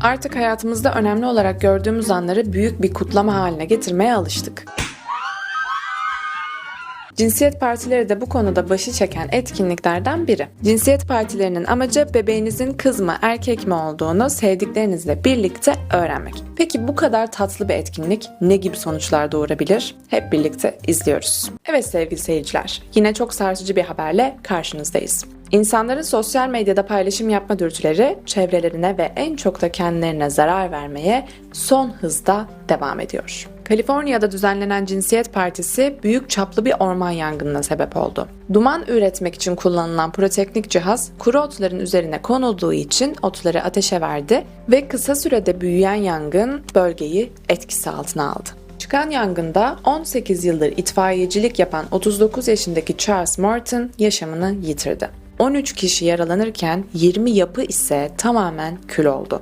Artık hayatımızda önemli olarak gördüğümüz anları büyük bir kutlama haline getirmeye alıştık. Cinsiyet partileri de bu konuda başı çeken etkinliklerden biri. Cinsiyet partilerinin amacı bebeğinizin kız mı erkek mi olduğunu sevdiklerinizle birlikte öğrenmek. Peki bu kadar tatlı bir etkinlik ne gibi sonuçlar doğurabilir? Hep birlikte izliyoruz. Evet sevgili seyirciler, yine çok sarsıcı bir haberle karşınızdayız. İnsanların sosyal medyada paylaşım yapma dürtüleri çevrelerine ve en çok da kendilerine zarar vermeye son hızda devam ediyor. Kaliforniya'da düzenlenen cinsiyet partisi büyük çaplı bir orman yangınına sebep oldu. Duman üretmek için kullanılan piroteknik cihaz kuru otların üzerine konulduğu için otları ateşe verdi ve kısa sürede büyüyen yangın bölgeyi etkisi altına aldı. Çıkan yangında 18 yıldır itfaiyecilik yapan 39 yaşındaki Charles Morton yaşamını yitirdi. 13 kişi yaralanırken 20 yapı ise tamamen kül oldu.